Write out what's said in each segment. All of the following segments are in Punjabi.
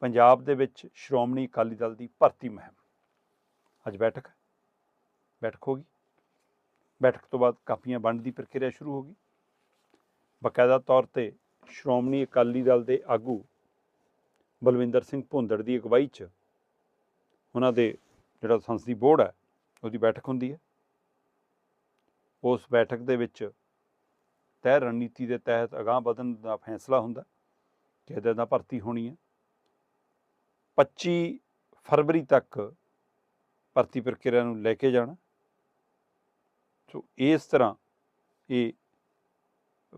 ਪੰਜਾਬ ਦੇ ਵਿੱਚ ਸ਼੍ਰੋਮਣੀ ਅਕਾਲੀ ਦਲ ਦੀ ਭਰਤੀ ਮੁਹਿੰਮ। ਅੱਜ ਬੈਠਕ ਹੈ। ਬੈਠਕ ਹੋ ਗਈ। ਬੈਠਕ ਤੋਂ ਬਾਅਦ ਕਾਪੀਆਂ ਵੰਡ ਦੀ ਪ੍ਰਕਿਰਿਆ ਸ਼ੁਰੂ ਹੋ ਗਈ। ਬਕਾਇਦਾ ਤੌਰ ਤੇ ਸ਼੍ਰੋਮਣੀ ਅਕਾਲੀ ਦਲ ਦੇ ਆਗੂ ਬਲਵਿੰਦਰ ਸਿੰਘ ਭੁੰਦੜ ਦੀ ਅਗਵਾਈ 'ਚ ਉਹਨਾਂ ਦੇ ਜਿਹੜਾ ਸੰਸਦੀ ਬੋਰਡ ਹੈ, ਉਹਦੀ ਬੈਠਕ ਹੁੰਦੀ ਹੈ। ਉਸ ਬੈਠਕ ਦੇ ਵਿੱਚ ਤੈਅ ਰਣਨੀਤੀ ਦੇ ਤਹਿਤ ਅਗਾਂਹ ਵਧਣ ਦਾ ਫੈਸਲਾ ਹੁੰਦਾ। ਕਿ ਇਹਦੇ ਨਾਲ ਭਰਤੀ ਹੋਣੀ ਹੈ। 25 ਫਰਵਰੀ ਤੱਕ ਭਰਤੀ ਪ੍ਰਕਿਰਿਆ ਨੂੰ ਲੈ ਕੇ ਜਾਣਾ। ਸੋ ਇਸ ਤਰ੍ਹਾਂ ਇਹ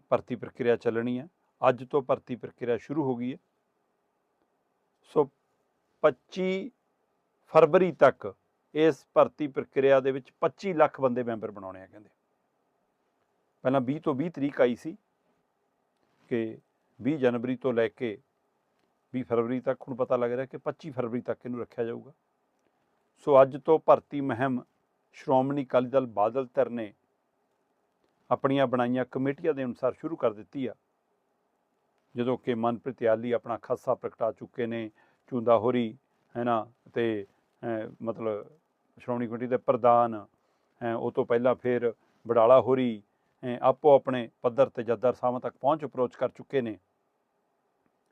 ਭਰਤੀ ਪ੍ਰਕਿਰਿਆ ਚੱਲਣੀ ਹੈ। ਅੱਜ ਤੋਂ ਭਰਤੀ ਪ੍ਰਕਿਰਿਆ ਸ਼ੁਰੂ ਹੋ ਗਈ ਹੈ। ਸੋ 25 ਫਰਵਰੀ ਤੱਕ ਇਸ ਭਰਤੀ ਪ੍ਰਕਿਰਿਆ ਦੇ ਵਿੱਚ 25 ਲੱਖ ਬੰਦੇ ਮੈਂਬਰ ਬਣਾਉਣੇ ਆ ਕਹਿੰਦੇ। ਪਹਿਲਾਂ 20 ਤੋਂ 20 ਤਰੀਕ ਆਈ ਸੀ ਕਿ 20 ਜਨਵਰੀ ਤੋਂ ਲੈ ਕੇ 20 ਫਰਵਰੀ ਤੱਕ ਹੁਣ ਪਤਾ ਲੱਗ ਰਿਹਾ ਕਿ 25 ਫਰਵਰੀ ਤੱਕ ਇਹਨੂੰ ਰੱਖਿਆ ਜਾਊਗਾ। ਸੋ ਅੱਜ ਤੋਂ ਭਰਤੀ ਮੁਹਿੰਮ ਸ਼੍ਰੋਮਣੀ ਅਕਾਲੀ ਦਲ ਬਾਦਲ ਧਿਰ ਨੇ ਆਪਣੀਆਂ ਬਣਾਈਆਂ ਕਮੇਟੀਆਂ ਦੇ ਅਨੁਸਾਰ ਸ਼ੁਰੂ ਕਰ ਦਿੱਤੀ ਆ। ਜਦੋਂ ਕਿ ਮਨਪ੍ਰੀਤ ਯਾਲੀ ਆਪਣਾ ਖਾਸਾ ਪ੍ਰਗਟਾ ਚੁੱਕੇ ਨੇ, ਚੁੰਦਾ ਹੋਰੀ ਹੈ ਨਾ ਤੇ ਮਤਲਬ ਸ਼੍ਰੋਮਣੀ ਕਮੇਟੀ ਦੇ ਪ੍ਰਧਾਨ ਉਹ ਤੋਂ ਪਹਿਲਾਂ ਫਿਰ ਬਡਾਲਾ ਹੋਰੀ ਆਪੋ ਆਪਣੇ ਪੱਧਰ ਤੇ ਜੱਦਰ ਸਾਹਿਬਾਂ ਤੱਕ ਪਹੁੰਚ ਅਪਰੋਚ ਕਰ ਚੁੱਕੇ ਨੇ।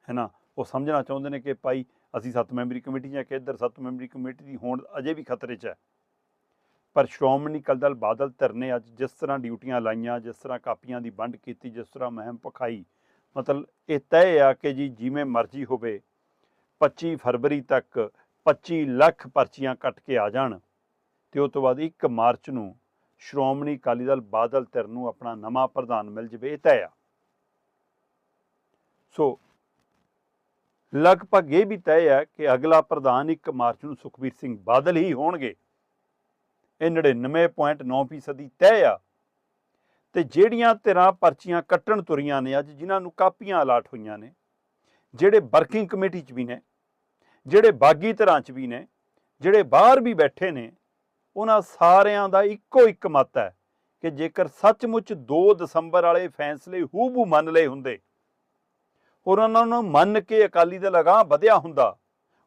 ਹੈ ਨਾ ਉਹ ਸਮਝਣਾ ਚਾਹੁੰਦੇ ਨੇ ਕਿ ਭਾਈ ਅਸੀਂ ਸੱਤ ਮੈਂਬਰੀ ਕਮੇਟੀ ਜਾਂ ਕਿ ਇੱਧਰ ਸੱਤ ਮੈਂਬਰੀ ਕਮੇਟੀ ਦੀ ਹੋਣ ਅਜੇ ਵੀ ਖਤਰੇ 'ਚ ਹੈ। ਪਰ ਸ਼੍ਰੋਮਣੀ ਅਕਾਲੀ ਦਲ ਬਾਦਲ ਧਿਰ ਨੇ ਅੱਜ ਜਿਸ ਤਰ੍ਹਾਂ ਡਿਊਟੀਆਂ ਲਾਈਆਂ, ਜਿਸ ਤਰ੍ਹਾਂ ਕਾਪੀਆਂ ਦੀ ਵੰਡ ਕੀਤੀ, ਜਿਸ ਤਰ੍ਹਾਂ ਮਹਿਮ ਪਖਾਈ ਮਤਲਬ ਇਹ ਤੈਅ ਆ ਕਿ ਜੀ ਜਿਵੇਂ ਮਰਜ਼ੀ ਹੋਵੇ 25 ਫਰਵਰੀ ਤੱਕ 25 ਲੱਖ ਪਰਚੀਆਂ ਕੱਟ ਕੇ ਆ ਜਾਣ ਤੇ ਉਸ ਤੋਂ ਬਾਅਦ 1 ਮਾਰਚ ਨੂੰ ਸ਼੍ਰੋਮਣੀ ਅਕਾਲੀ ਦਲ ਬਾਦਲ ਧਿਰ ਨੂੰ ਆਪਣਾ ਨਵਾਂ ਪ੍ਰਧਾਨ ਮਿਲ ਜਵੇ, ਇਹ ਤੈਅ ਆ। ਸੋ ਲਗਭਗ ਇਹ ਵੀ ਤੈਅ ਹੈ ਕਿ ਅਗਲਾ ਪ੍ਰਧਾਨ 1 ਮਾਰਚ ਨੂੰ ਸੁਖਬੀਰ ਸਿੰਘ ਬਾਦਲ ਹੀ ਹੋਣਗੇ। ਇਹ 99.9% ਦੀ ਤੈਅ ਆ। ਤੇ ਜਿਹੜੀਆਂ ਧਿਰਾਂ ਪਰਚੀਆਂ ਕੱਟਣ ਤੁਰੀਆਂ ਨੇ, ਅੱਜ ਜਿਨ੍ਹਾਂ ਨੂੰ ਕਾਪੀਆਂ ਅਲਾਟ ਹੋਈਆਂ ਨੇ, ਜਿਹੜੇ ਵਰਕਿੰਗ ਕਮੇਟੀ 'ਚ ਵੀ ਨੇ, ਜਿਹੜੇ ਬਾਗੀ ਧਿਰਾਂ 'ਚ ਵੀ ਨੇ, ਜਿਹੜੇ ਬਾਹਰ ਵੀ ਬੈਠੇ ਨੇ, ਉਹਨਾਂ ਸਾਰਿਆਂ ਦਾ ਇੱਕੋ ਇੱਕ ਮਤ ਹੈ ਕਿ ਜੇਕਰ ਸੱਚਮੁੱਚ 2 ਦਸੰਬਰ ਵਾਲੇ ਫੈਸਲੇ ਹੂਬੂ ਮੰਨ ਲਏ ਹੁੰਦੇ ਔਰ ਉਹਨਾਂ ਨੂੰ ਮੰਨ ਕੇ ਅਕਾਲੀ ਦਲ ਅਗਾਂਹ ਵਧਿਆ ਹੁੰਦਾ,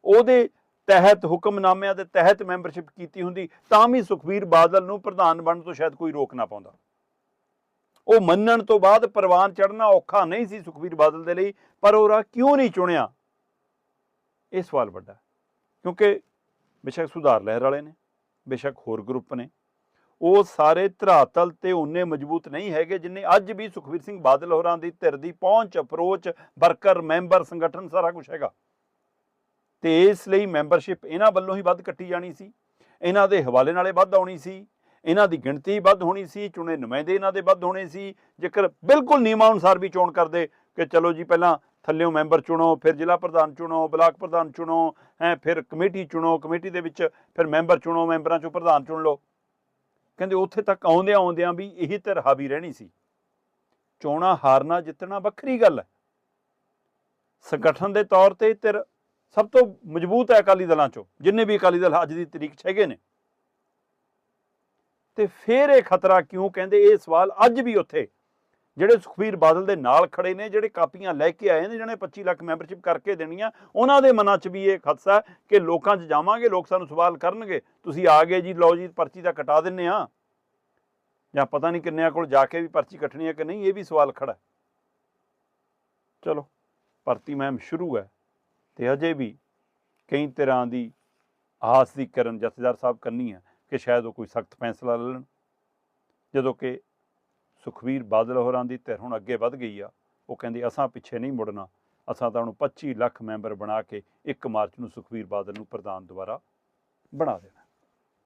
ਉਹਦੇ ਤਹਿਤ ਹੁਕਮਨਾਮਿਆਂ ਦੇ ਤਹਿਤ ਮੈਂਬਰਸ਼ਿਪ ਕੀਤੀ ਹੁੰਦੀ, ਤਾਂ ਵੀ ਸੁਖਬੀਰ ਬਾਦਲ ਨੂੰ ਪ੍ਰਧਾਨ ਬਣਨ ਤੋਂ ਸ਼ਾਇਦ ਕੋਈ ਰੋਕ ਨਾ ਪਾਉਂਦਾ। ਉਹ ਮੰਨਣ ਤੋਂ ਬਾਅਦ ਪ੍ਰਵਾਨ ਚੜਨਾ ਔਖਾ ਨਹੀਂ ਸੀ ਸੁਖਬੀਰ ਬਾਦਲ ਦੇ ਲਈ, ਪਰ ਉਹ ਉਹਰਾ ਕਿਉਂ ਨਹੀਂ ਚੁਣਿਆ? ਇਹ ਸਵਾਲ ਵੱਡਾ ਕਿਉਂਕਿ ਬੇਸ਼ੱਕ ਸੁਧਾਰ ਲਹਿਰ ਵਾਲੇ ਨੇ, ਬੇਸ਼ੱਕ ਹੋਰ ਗਰੁੱਪ ਨੇ ਉਹ ਸਾਰੇ ਧਰਾਤਲ ਤੇ ਉਹਨੇ ਮਜ਼ਬੂਤ ਨਹੀਂ ਹੈਗੇ ਜਿੰਨੇ ਅੱਜ ਵੀ ਸੁਖਬੀਰ ਸਿੰਘ ਬਾਦਲ ਹੋਰਾਂ ਦੀ ਧਿਰ ਦੀ ਪਹੁੰਚ ਅਪਰੋਚ ਵਰਕਰ ਮੈਂਬਰ ਸੰਗਠਨ ਸਾਰਾ ਕੁਝ ਹੈਗਾ। ਤੇ ਇਸ ਲਈ ਮੈਂਬਰਸ਼ਿਪ ਇਹਨਾਂ ਵੱਲੋਂ ਹੀ ਵੱਧ ਕੱਟੀ ਜਾਣੀ ਸੀ। ਇਹਨਾਂ ਦੇ ਹਵਾਲੇ ਨਾਲੇ ਵੱਧ ਆਉਣੀ ਸੀ। ਇਹਨਾਂ ਦੀ ਗਿਣਤੀ ਵੱਧ ਹੋਣੀ ਸੀ। ਚੁਣੇ ਨੁਮਾਇੰਦੇ ਇਹਨਾਂ ਦੇ ਵੱਧ ਹੋਣੇ ਸੀ। ਜੇਕਰ ਬਿਲਕੁਲ ਨਿਯਮਾਂ ਅਨੁਸਾਰ ਵੀ ਚੋਣ ਕਰਦੇ ਕਿ ਚਲੋ ਜੀ ਪਹਿਲਾਂ ਥੱਲਿਓਂ ਮੈਂਬਰ ਚੁਣੋ, ਫਿਰ ਜ਼ਿਲ੍ਹਾ ਪ੍ਰਧਾਨ ਚੁਣੋ, ਬਲਾਕ ਪ੍ਰਧਾਨ ਚੁਣੋ, ਹੈ, ਫਿਰ ਕਮੇਟੀ ਚੁਣੋ, ਕਮੇਟੀ ਦੇ ਵਿੱਚ ਫਿਰ ਮੈਂਬਰ ਚੁਣੋ, ਮੈਂਬਰਾਂ ਚੋਂ ਪ੍ਰਧਾਨ ਚੁਣ ਲਓ। ਕਹਿੰਦੇ ਉੱਥੇ ਤੱਕ ਆਉਂਦਿਆਂ ਆਉਂਦਿਆਂ ਵੀ ਇਹੀ ਧਿਰ ਹਾਵੀ ਰਹਿਣੀ ਸੀ। ਚੋਣਾਂ ਹਾਰਨਾ ਜਿੱਤਣਾ ਵੱਖਰੀ ਗੱਲ ਹੈ। ਸੰਗਠਨ ਦੇ ਤੌਰ ਤੇ ਧਿਰ ਸਭ ਤੋਂ ਮਜ਼ਬੂਤ ਹੈ ਅਕਾਲੀ ਦਲਾਂ ਚੋਂ, ਜਿੰਨੇ ਵੀ ਅਕਾਲੀ ਦਲ ਅੱਜ ਦੀ ਤਰੀਕ 'ਚ ਹੈਗੇ ਨੇ। ਤੇ ਫਿਰ ਇਹ ਖਤਰਾ ਕਿਉਂ ਕਹਿੰਦੇ, ਇਹ ਸਵਾਲ ਅੱਜ ਵੀ ਉੱਥੇ ਜਿਹੜੇ ਸੁਖਬੀਰ ਬਾਦਲ ਦੇ ਨਾਲ ਖੜੇ ਨੇ, ਜਿਹੜੇ ਕਾਪੀਆਂ ਲੈ ਕੇ ਆਏ ਨੇ, ਜਿਹਨੇ 25 ਲੱਖ ਮੈਂਬਰਸ਼ਿਪ ਕਰਕੇ ਦੇਣੀਆਂ, ਉਹਨਾਂ ਦੇ ਮਨਾਂ 'ਚ ਵੀ ਇਹ ਖਦਸ਼ਾ ਕਿ ਲੋਕਾਂ 'ਚ ਜਾਵਾਂਗੇ, ਲੋਕ ਸਾਨੂੰ ਸਵਾਲ ਕਰਨਗੇ। ਤੁਸੀਂ ਆ ਗਏ ਜੀ, ਲਓ ਜੀ, ਪਰਚੀ ਤਾਂ ਕਟਾ ਦਿੰਨੇ ਆ। ਜਾਂ ਪਤਾ ਨਹੀਂ ਕਿੰਨਿਆਂ ਕੋਲ ਜਾ ਕੇ ਵੀ ਪਰਚੀ ਕੱਟਣੀ ਹੈ ਕਿ ਨਹੀਂ, ਇਹ ਵੀ ਸਵਾਲ ਖੜਾ ਚਲੋ, ਭਰਤੀ ਮਹਿਮ ਸ਼ੁਰੂ ਹੈ ਤੇ ਅਜੇ ਵੀ ਕਈ ਤਰ੍ਹਾਂ ਦੀ ਆਸ ਦੀ ਕਰਨ ਜਥੇਦਾਰ ਸਾਹਿਬ ਕਰਨੀ ਹੈ ਕਿ ਸ਼ਾਇਦ ਉਹ ਕੋਈ ਸਖਤ ਫੈਸਲਾ ਲੈ ਲੈਣ। ਜਦੋਂ ਕਿ ਸੁਖਵੀਰ ਬਾਦਲ ਹੋਰਾਂ ਦੀ ਧਿਰ ਹੁਣ ਅੱਗੇ ਵੱਧ ਗਈ ਆ। ਉਹ ਕਹਿੰਦੇ, ਅਸਾਂ ਪਿੱਛੇ ਨਹੀਂ ਮੁੜਨਾ। ਅਸਾਂ ਤਾਂ ਉਹਨੂੰ 25 ਲੱਖ ਮੈਂਬਰ ਬਣਾ ਕੇ 1 ਮਾਰਚ ਨੂੰ ਸੁਖਵੀਰ ਬਾਦਲ ਨੂੰ ਪ੍ਰਧਾਨ ਦੁਆਰਾ ਬਣਾ ਦੇਣਾ